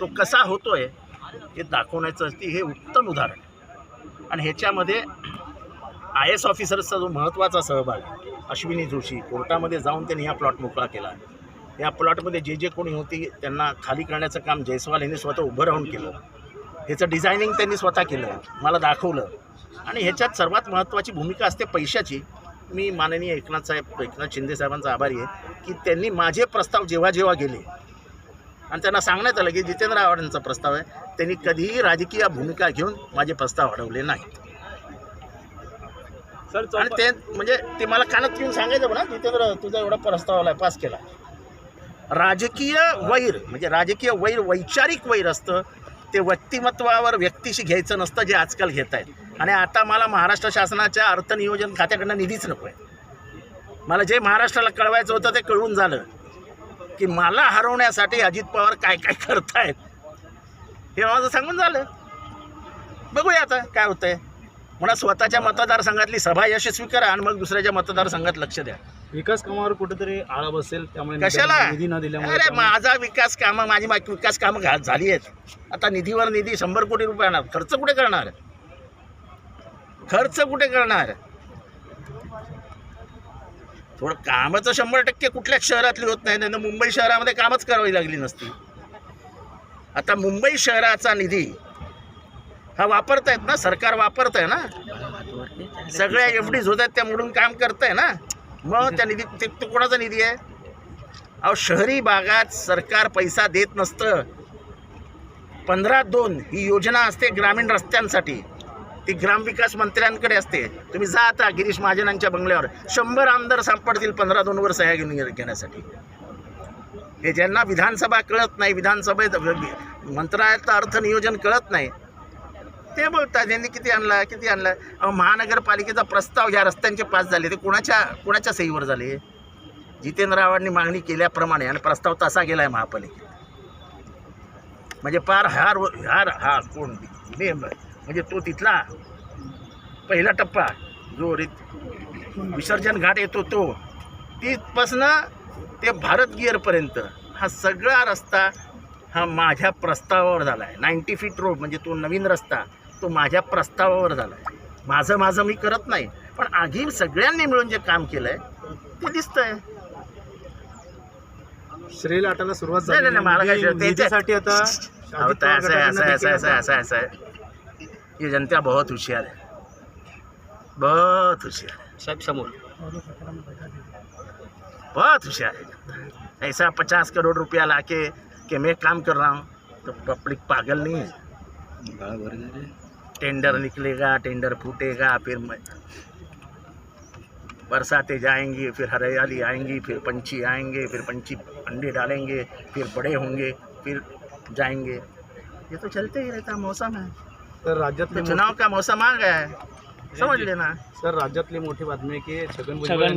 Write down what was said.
तो कसा होतो आहे हे दाखवण्याचं ती हे उत्तम उदाहरण. आणि ह्याच्यामध्ये आय एस ऑफिसर्सचा जो महत्त्वाचा सहभाग अश्विनी जोशी कोर्टामध्ये जाऊन त्यांनी हा प्लॉट मोकळा केला. या प्लॉटमध्ये जे जे कोणी होती त्यांना खाली करण्याचं काम जयस्वाल यांनी स्वतः उभं राहून केलं. ह्याचं डिझायनिंग त्यांनी स्वतः केलं मला दाखवलं. आणि ह्याच्यात सर्वात महत्त्वाची भूमिका असते पैशाची. मी माननीय एकनाथ साहेब एकनाथ शिंदे साहेबांचा आभारी आहे की त्यांनी माझे प्रस्ताव जेव्हा जेव्हा गेले आणि त्यांना सांगण्यात आलं की जितेंद्र आव्हाडांचा प्रस्ताव आहे. त्यांनी कधीही राजकीय भूमिका घेऊन माझे प्रस्ताव अडवले नाहीत. सर आणि ते म्हणजे ते मला कानात घेऊन सांगायचं म्हणा जितेंद्र तुझा एवढा प्रस्ताव आला पास केला. राजकीय वैर म्हणजे राजकीय वैर वैचारिक वैर असतं ते व्यक्तिमत्वावर व्यक्तीशी घ्यायचं नसतं जे आजकाल घेत आहेत. आणि आता मला महाराष्ट्र शासनाच्या अर्थनियोजन खात्याकडनं निधीच नको आहे. मला जे महाराष्ट्राला कळवायचं होतं ते कळवून झालं. की मला हरवण्यासाठी अजित पवार काय काय करतायत? हे माझं सांगून झालं. बघूया आता काय होतंय. म्हणा स्वतःच्या मतदारसंघातली सभा यशस्वी करा आणि मग दुसऱ्याच्या मतदारसंघात लक्ष द्या. विकास कामावर कुठेतरी आळा बसेल त्यामुळे कशाला? निधी न दिल्यामुळे अरे माझा विकास कामं माझी मा- विकास कामं घा झाली आहेत आता निधीवर निधी शंभर कोटी रुपये येणार. खर्च कुठे करणार? खर्च कुठे करणार? थोडं कामाचं शंभर टक्के कुठल्याच शहरातली होत नाही नाही मुंबई शहरामध्ये कामच करावी लागली नसती. आता मुंबई शहराचा निधी हा वापरतायत ना सरकार वापरत आहे ना? सगळ्या एफ डीज होत आहेत त्या मोडून काम करताय ना? मग त्या निधी ते तो कोणाचा निधी आहे? अहो शहरी भागात सरकार पैसा देत नसतं. पंधरा दोन ही योजना असते ग्रामीण रस्त्यांसाठी. ती ग्रामविकास मंत्र्यांकडे असते. तुम्ही जा आता गिरीश महाजनांच्या बंगल्यावर. शंभर आमदार सापडतील पंधरा दोनवर सह्या घेऊन घेण्यासाठी. हे ज्यांना विधानसभा कळत नाही विधानसभेत मंत्रालयाचं अर्थ नियोजन कळत नाही ते बोलतात यांनी किती आणला किती आणला? अहो महानगरपालिकेचा प्रस्ताव ज्या रस्त्यांचे पास झाले. ते कोणाच्या कोणाच्या सहीवर झाले? जितेंद्र आव्हाडनी मागणी केल्याप्रमाणे आणि प्रस्ताव तसा गेला आहे महापालिकेत. म्हणजे पार हार हार हा कोण? म्हणजे तो तिथला पहिला टप्पा जो रि विसर्जन घाट येतो तो. तिथपासनं ते भारत गिअरपर्यंत हा सगळा रस्ता हा माझ्या प्रस्तावावर झाला आहे नाईन्टी फीट रोड म्हणजे तो नवीन रस्ता तो माझ्या प्रस्तावावर झाला आहे माझं माझं मी करत नाही पण आधी सगळ्यांनी मिळून जे काम केलं आहे ते दिसतंय. श्री लाटाला सुरुवात झाली नाही, मला काय निधी- ते- निधीसाठी आता अहो, अजित तो पवार ऐसा है, ऐसा है, गटाकडनं ऐसा ये जनता बहुत होशियार है। बहुत होशियार है। साहेब समोर बहुत होशियार है जनता। ऐसा पचास करोड़ रुपया लाके कि मैं काम कर रहा हूँ तो पब्लिक पागल नहीं है। टेंडर निकलेगा टेंडर फूटेगा फिर बरसातें जाएँगी फिर हरियाली आएँगी फिर पंछी आएँगे फिर पंछी अंडे डालेंगे फिर बड़े होंगे फिर जाएँगे। ये तो चलते ही रहता मौसम है। तर राज्यातली चुनाव का मौसम आ गया है समझ लेना सर राज्यातली मोठी बातमी आहे की छगन छगन भुजबळ